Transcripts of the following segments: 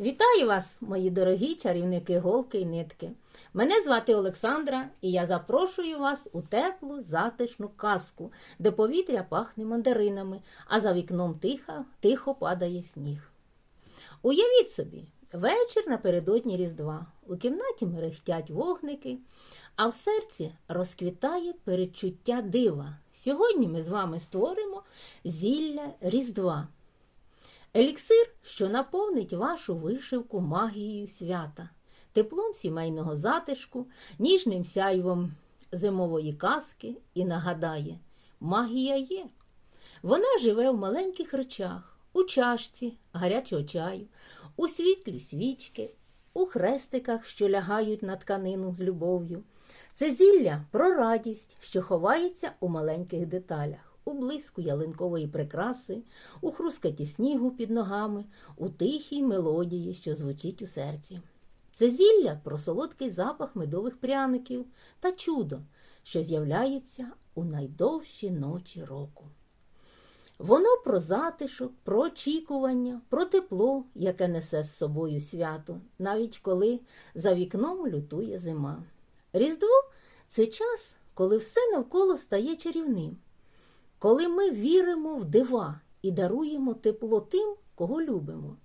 Вітаю вас, мої дорогі чарівники голки і нитки. Мене звати Олександра, і я запрошую вас у теплу, затишну казку, де повітря пахне мандаринами, а за вікном тихо, тихо падає сніг. Уявіть собі, вечір напередодні Різдва. У кімнаті мерехтять вогники, а в серці розквітає передчуття дива. Сьогодні ми з вами створимо зілля Різдва. Еліксир, що наповнить вашу вишивку магією свята, теплом сімейного затишку, ніжним сяйвом зимової казки і нагадає, магія є. Вона живе в маленьких речах, у чашці гарячого чаю, у світлі свічки, у хрестиках, що лягають на тканину з любов'ю. Це зілля про радість, що ховається у маленьких деталях у блиску ялинкової прикраси, у хрускаті снігу під ногами, у тихій мелодії, що звучить у серці. Це зілля про солодкий запах медових пряників та чудо, що з'являється у найдовші ночі року. Воно про затишок, про очікування, про тепло, яке несе з собою свято, навіть коли за вікном лютує зима. Різдво це час, коли все навколо стає чарівним коли ми віримо в дива і даруємо тепло тим, кого любимо,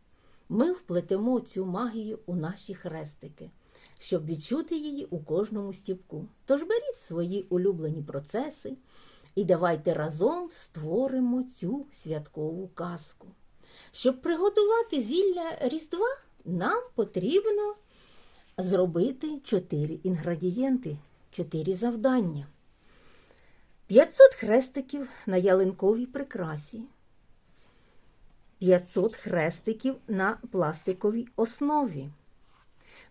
ми вплетемо цю магію у наші хрестики, щоб відчути її у кожному стіпку. Тож беріть свої улюблені процеси і давайте разом створимо цю святкову казку. Щоб приготувати зілля Різдва, нам потрібно зробити чотири інгредієнти, чотири завдання. 500 хрестиків на ялинковій прикрасі, 500 хрестиків на пластиковій основі,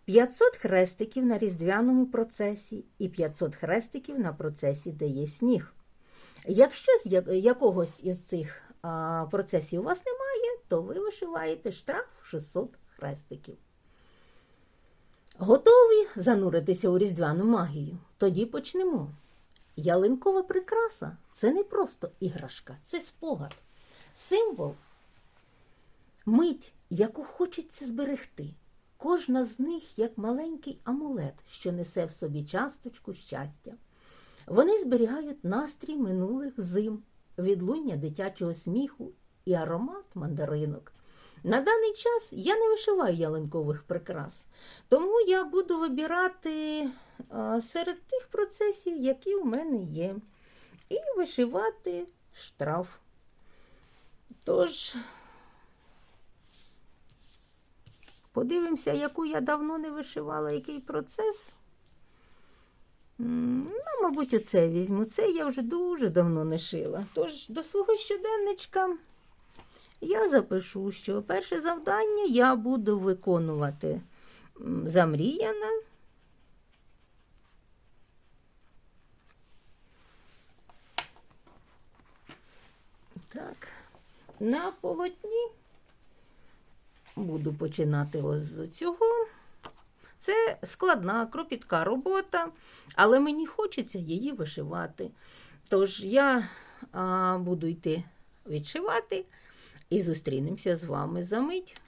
500 хрестиків на різдвяному процесі і 500 хрестиків на процесі, де є сніг. Якщо з якогось із цих процесів у вас немає, то ви вишиваєте штраф 600 хрестиків. Готові зануритися у різдвяну магію? Тоді почнемо. Ялинкова прикраса це не просто іграшка, це спогад, символ, мить, яку хочеться зберегти. Кожна з них як маленький амулет, що несе в собі часточку щастя. Вони зберігають настрій минулих зим, відлуння дитячого сміху і аромат мандаринок. На даний час я не вишиваю ялинкових прикрас, тому я буду вибирати серед тих процесів, які в мене є, і вишивати штраф. Тож, подивимося, яку я давно не вишивала, який процес. Ну, мабуть, оце візьму. Це я вже дуже давно не шила. Тож до свого щоденничка я запишу, що перше завдання я буду виконувати замріяне. Так, на полотні буду починати ось з цього. Це складна, кропітка робота, але мені хочеться її вишивати. Тож я а, буду йти відшивати і зустрінемося з вами за мить.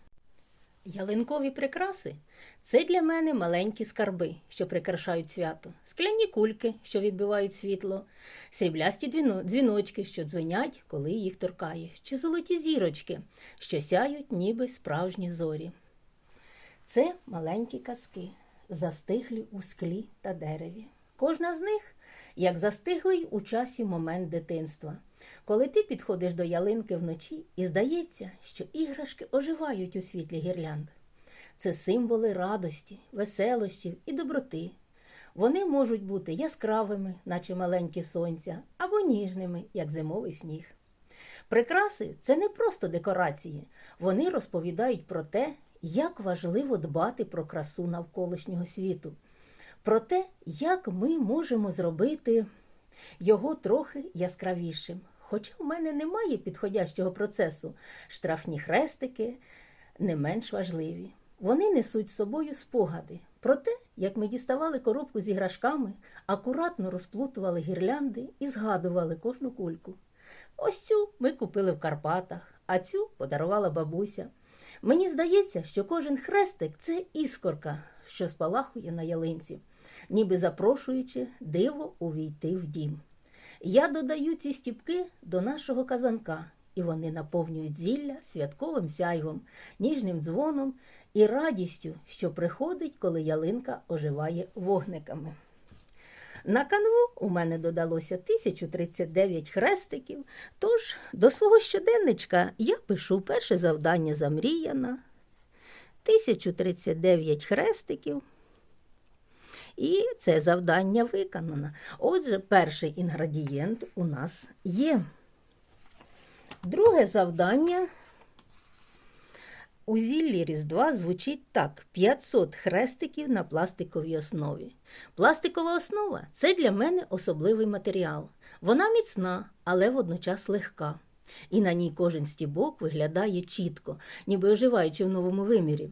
Ялинкові прикраси. Це для мене маленькі скарби, що прикрашають свято, скляні кульки, що відбивають світло, сріблясті дзвіночки, що дзвенять, коли їх торкаєш, чи золоті зірочки, що сяють, ніби справжні зорі. Це маленькі казки, застиглі у склі та дереві. Кожна з них як застиглий у часі момент дитинства, коли ти підходиш до ялинки вночі і здається, що іграшки оживають у світлі гірлянд. Це символи радості, веселощів і доброти. Вони можуть бути яскравими, наче маленькі сонця, або ніжними, як зимовий сніг. Прикраси це не просто декорації, вони розповідають про те, як важливо дбати про красу навколишнього світу, про те, як ми можемо зробити його трохи яскравішим. Хоча в мене немає підходящого процесу, штрафні хрестики не менш важливі. Вони несуть з собою спогади про те, як ми діставали коробку з іграшками, акуратно розплутували гірлянди і згадували кожну кульку. Ось цю ми купили в Карпатах, а цю подарувала бабуся. Мені здається, що кожен хрестик це іскорка, що спалахує на ялинці, ніби запрошуючи диво увійти в дім. Я додаю ці стіпки до нашого казанка, і вони наповнюють зілля святковим сяйвом, ніжним дзвоном і радістю, що приходить, коли ялинка оживає вогниками. На канву у мене додалося 1039 хрестиків, тож до свого щоденничка я пишу перше завдання замріяна, 1039 хрестиків. І це завдання виконано. Отже, перший інгредієнт у нас є. Друге завдання у зіллі Різдва звучить так: 500 хрестиків на пластиковій основі. Пластикова основа це для мене особливий матеріал. Вона міцна, але водночас легка. І на ній кожен стібок виглядає чітко, ніби оживаючи в новому вимірі.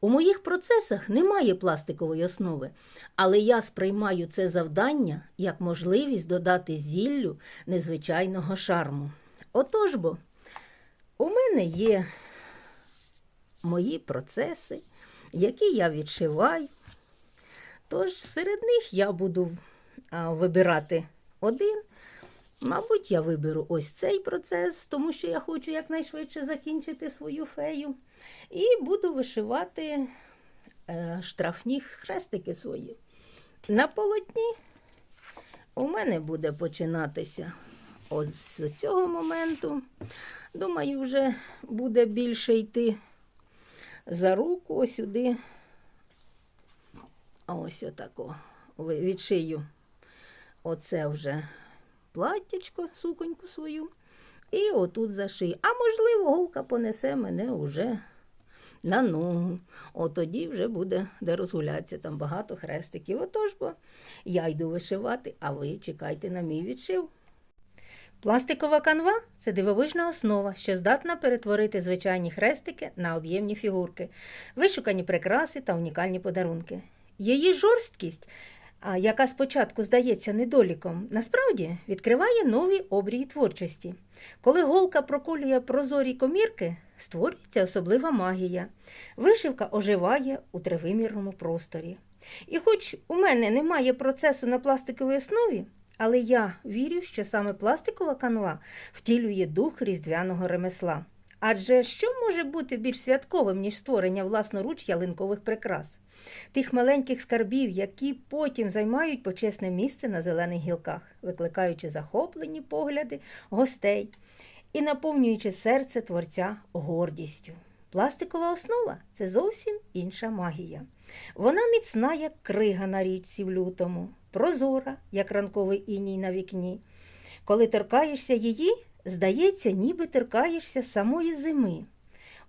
У моїх процесах немає пластикової основи, але я сприймаю це завдання як можливість додати зіллю незвичайного шарму. Отож бо, у мене є мої процеси, які я відшиваю. Тож серед них я буду вибирати один. Мабуть, я виберу ось цей процес, тому що я хочу якнайшвидше закінчити свою фею. І буду вишивати е, штрафні хрестики свої. На полотні у мене буде починатися ось з цього моменту. Думаю, вже буде більше йти за руку ось сюди. Ось отако. Відшию оце вже платтячко, суконьку свою. І отут зашию. А можливо, голка понесе мене вже на ногу. От тоді вже буде де розгулятися, там багато хрестиків. Отож, бо я йду вишивати, а ви чекайте на мій відшив. Пластикова канва це дивовижна основа, що здатна перетворити звичайні хрестики на об'ємні фігурки, вишукані прикраси та унікальні подарунки. Її жорсткість, яка спочатку здається недоліком, насправді відкриває нові обрії творчості. Коли голка проколює прозорі комірки, створюється особлива магія. Вишивка оживає у тривимірному просторі. І хоч у мене немає процесу на пластиковій основі, але я вірю, що саме пластикова канва втілює дух різдвяного ремесла. Адже що може бути більш святковим, ніж створення власноруч ялинкових прикрас? Тих маленьких скарбів, які потім займають почесне місце на зелених гілках, викликаючи захоплені погляди гостей і наповнюючи серце творця гордістю. Пластикова основа це зовсім інша магія. Вона міцна, як крига на річці в лютому, прозора, як ранковий іній на вікні. Коли торкаєшся її, здається, ніби торкаєшся самої зими.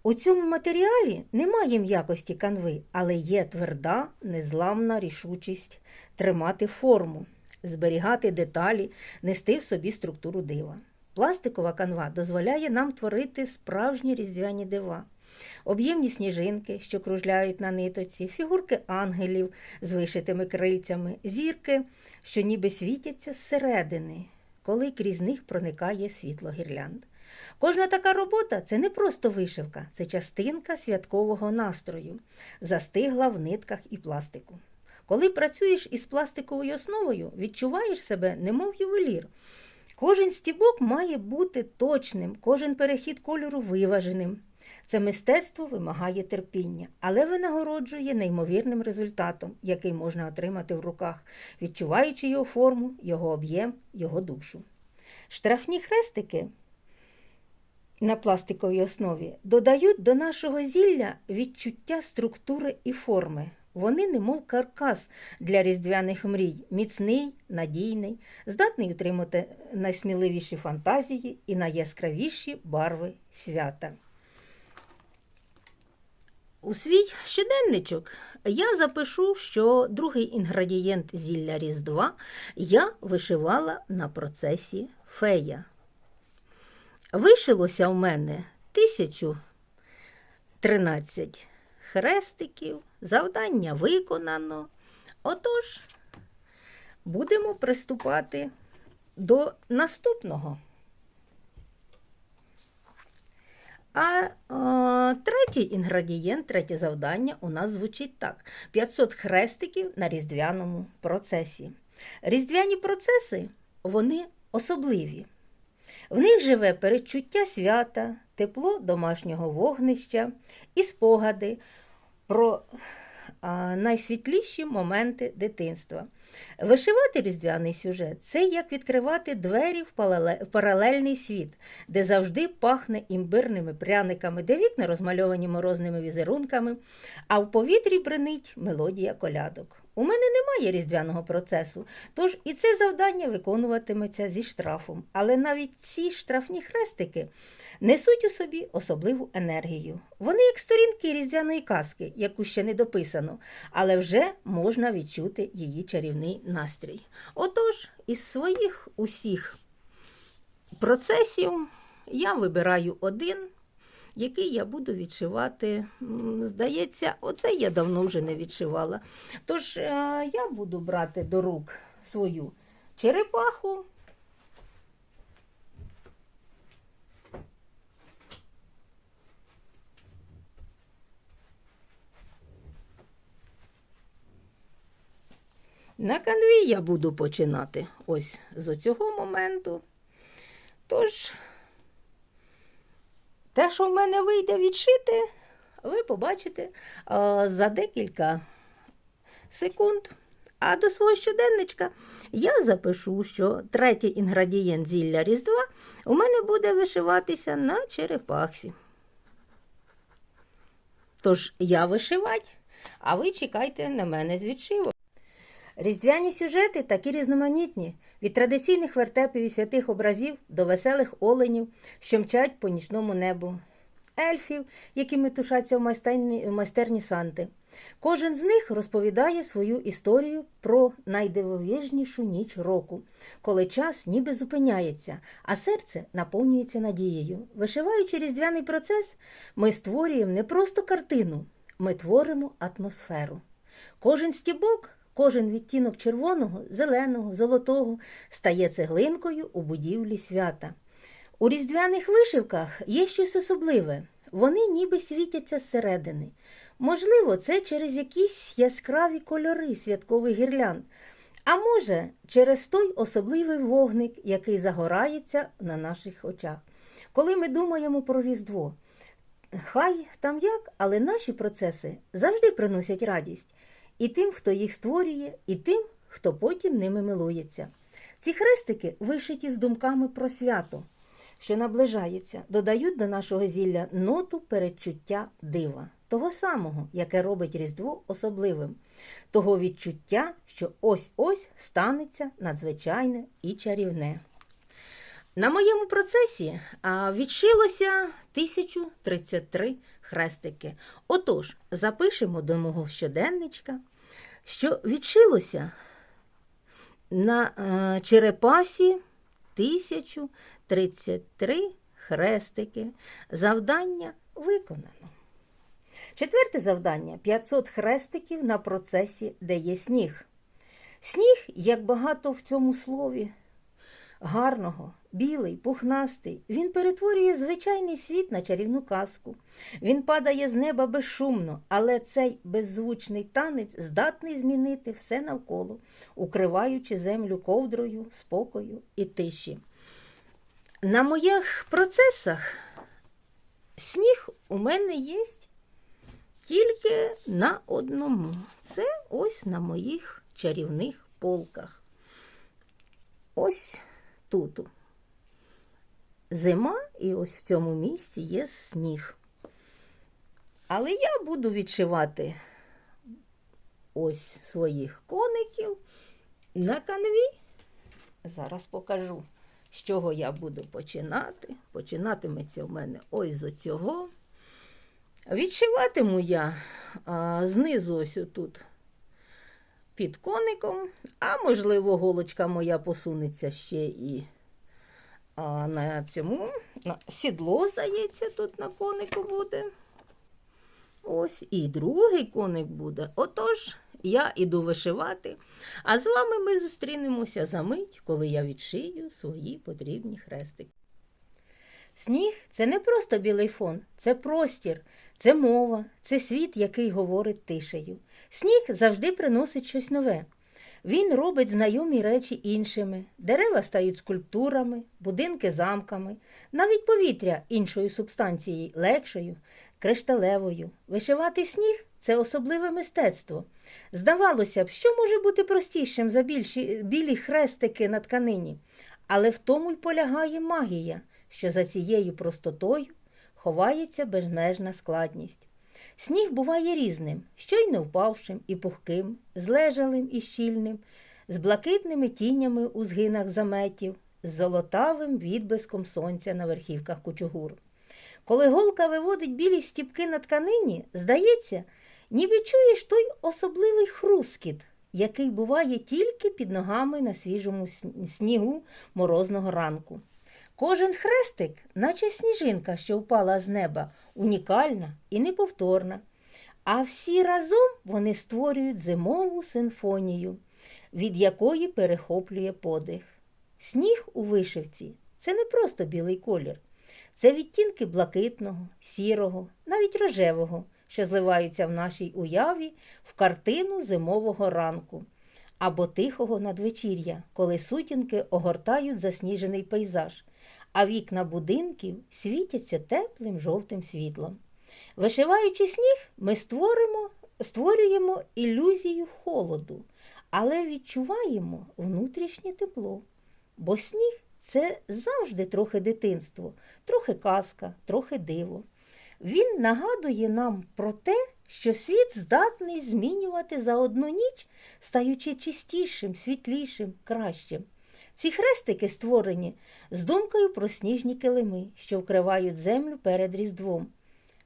У цьому матеріалі немає м'якості канви, але є тверда, незламна рішучість тримати форму, зберігати деталі, нести в собі структуру дива. Пластикова канва дозволяє нам творити справжні різдвяні дива. Об'ємні сніжинки, що кружляють на нитоці, фігурки ангелів з вишитими крильцями, зірки, що ніби світяться зсередини, коли крізь них проникає світло гірлянд. Кожна така робота це не просто вишивка, це частинка святкового настрою, застигла в нитках і пластику. Коли працюєш із пластиковою основою, відчуваєш себе немов ювелір. Кожен стібок має бути точним, кожен перехід кольору виваженим. Це мистецтво вимагає терпіння, але винагороджує неймовірним результатом, який можна отримати в руках, відчуваючи його форму, його об'єм, його душу. Штрафні хрестики на пластиковій основі додають до нашого зілля відчуття структури і форми. Вони немов каркас для різдвяних мрій, міцний, надійний, здатний утримати найсміливіші фантазії і найяскравіші барви свята. У свій щоденничок я запишу, що другий інгредієнт зілля Різдва я вишивала на процесі фея. Вишилося в мене 1013 хрестиків, завдання виконано. Отож, будемо приступати до наступного. А е, третій інгредієнт, третє завдання у нас звучить так: 500 хрестиків на різдвяному процесі. Різдвяні процеси вони особливі. В них живе передчуття свята, тепло домашнього вогнища і спогади про найсвітліші моменти дитинства. Вишивати різдвяний сюжет це як відкривати двері в паралельний світ, де завжди пахне імбирними пряниками, де вікна розмальовані морозними візерунками, а в повітрі бринить мелодія колядок. У мене немає різдвяного процесу, тож і це завдання виконуватиметься зі штрафом. Але навіть ці штрафні хрестики несуть у собі особливу енергію. Вони як сторінки різдвяної казки, яку ще не дописано, але вже можна відчути її чарівний настрій. Отож, із своїх усіх процесів я вибираю один, який я буду відшивати. Здається, оце я давно вже не відшивала. Тож е, я буду брати до рук свою черепаху. На канві я буду починати ось з цього моменту. Тож, те, що в мене вийде відшити, ви побачите за декілька секунд. А до свого щоденничка я запишу, що третій інгредієнт зілля Різдва у мене буде вишиватися на черепахі. Тож я вишивать, а ви чекайте на мене з відшивом. Різдвяні сюжети такі різноманітні, від традиційних вертепів і святих образів до веселих оленів, що мчать по нічному небу, ельфів, які метушаться в майстерні, Санти. Кожен з них розповідає свою історію про найдивовижнішу ніч року, коли час ніби зупиняється, а серце наповнюється надією. Вишиваючи різдвяний процес, ми створюємо не просто картину, ми творимо атмосферу. Кожен стібок, кожен відтінок червоного, зеленого, золотого стає цеглинкою у будівлі свята. У різдвяних вишивках є щось особливе. Вони ніби світяться зсередини. Можливо, це через якісь яскраві кольори святкових гірлянд, а може, через той особливий вогник, який загорається на наших очах. Коли ми думаємо про Різдво, хай там як, але наші процеси завжди приносять радість і тим, хто їх створює, і тим, хто потім ними милується. Ці хрестики вишиті з думками про свято, що наближається, додають до нашого зілля ноту передчуття дива, того самого, яке робить Різдво особливим, того відчуття, що ось-ось станеться надзвичайне і чарівне. На моєму процесі відшилося 1033 хрестики. Отож, запишемо до мого щоденничка, що відшилося на е, черепасі 1033 хрестики. Завдання виконано. Четверте завдання 500 хрестиків на процесі, де є сніг. Сніг, як багато в цьому слові, гарного, білий, пухнастий. Він перетворює звичайний світ на чарівну казку. Він падає з неба безшумно, але цей беззвучний танець здатний змінити все навколо, укриваючи землю ковдрою, спокою і тиші. На моїх процесах сніг у мене є тільки на одному. Це ось на моїх чарівних полках. Ось тут. Зима, і ось в цьому місці є сніг. Але я буду відшивати ось своїх коників на канві. Зараз покажу, з чого я буду починати. Починатиметься в мене ось з цього. Відшиватиму я а, знизу ось тут під коником, а можливо, голочка моя посунеться ще і а, на цьому на сідло, здається, тут на конику буде. Ось і другий коник буде. Отож, я іду вишивати, а з вами ми зустрінемося за мить, коли я відшию свої потрібні хрестики. Сніг це не просто білий фон, це простір, це мова, це світ, який говорить тишею. Сніг завжди приносить щось нове. Він робить знайомі речі іншими, дерева стають скульптурами, будинки замками, навіть повітря іншою субстанцією, легшою, кришталевою. Вишивати сніг це особливе мистецтво. Здавалося б, що може бути простішим за більші, білі хрестики на тканині, але в тому й полягає магія, що за цією простотою ховається безмежна складність. Сніг буває різним, щойно впавшим і пухким, злежалим і щільним, з блакитними тінями у згинах заметів, з золотавим відблиском сонця на верхівках кучугур. Коли голка виводить білі стіпки на тканині, здається, ніби чуєш той особливий хрускіт, який буває тільки під ногами на свіжому снігу морозного ранку. Кожен хрестик, наче сніжинка, що впала з неба, унікальна і неповторна. А всі разом вони створюють зимову симфонію, від якої перехоплює подих. Сніг у вишивці це не просто білий колір, це відтінки блакитного, сірого, навіть рожевого, що зливаються в нашій уяві в картину зимового ранку або тихого надвечір'я, коли сутінки огортають засніжений пейзаж, а вікна будинків світяться теплим жовтим світлом. Вишиваючи сніг, ми створимо, створюємо ілюзію холоду, але відчуваємо внутрішнє тепло. Бо сніг це завжди трохи дитинство, трохи казка, трохи диво. Він нагадує нам про те, що світ здатний змінювати за одну ніч, стаючи чистішим, світлішим, кращим. Ці хрестики створені з думкою про сніжні килими, що вкривають землю перед Різдвом.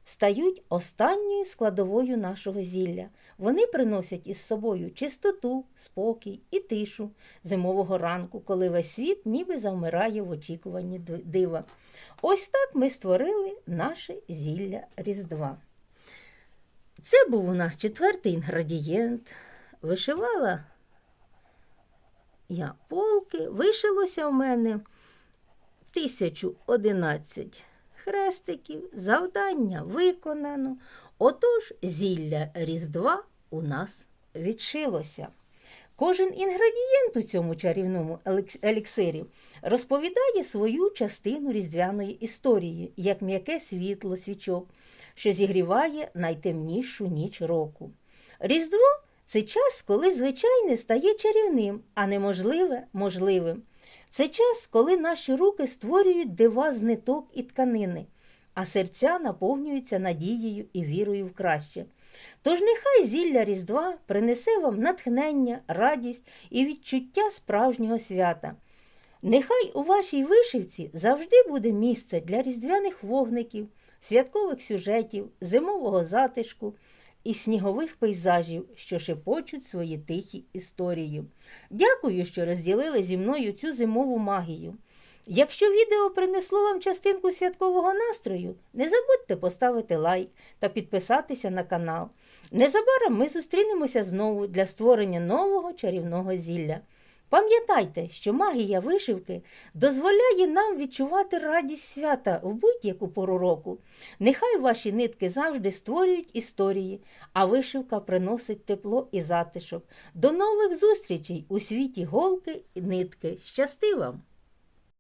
Стають останньою складовою нашого зілля. Вони приносять із собою чистоту, спокій і тишу зимового ранку, коли весь світ ніби завмирає в очікуванні дива. Ось так ми створили наше зілля Різдва. Це був у нас четвертий інгредієнт. Вишивала я полки, вишилося в мене 1011 хрестиків, завдання виконано. Отож, зілля Різдва у нас відшилося. Кожен інгредієнт у цьому чарівному еліксирі розповідає свою частину різдвяної історії, як м'яке світло свічок, що зігріває найтемнішу ніч року. Різдво це час, коли звичайне стає чарівним, а неможливе можливим. Це час, коли наші руки створюють дива з ниток і тканини, а серця наповнюються надією і вірою в краще. Тож нехай зілля Різдва принесе вам натхнення, радість і відчуття справжнього свята. Нехай у вашій вишивці завжди буде місце для різдвяних вогників, святкових сюжетів, зимового затишку і снігових пейзажів, що шепочуть свої тихі історії. Дякую, що розділили зі мною цю зимову магію. Якщо відео принесло вам частинку святкового настрою, не забудьте поставити лайк та підписатися на канал. Незабаром ми зустрінемося знову для створення нового чарівного зілля. Пам'ятайте, що магія вишивки дозволяє нам відчувати радість свята в будь-яку пору року. Нехай ваші нитки завжди створюють історії, а вишивка приносить тепло і затишок. До нових зустрічей у світі голки і нитки. Щасти вам!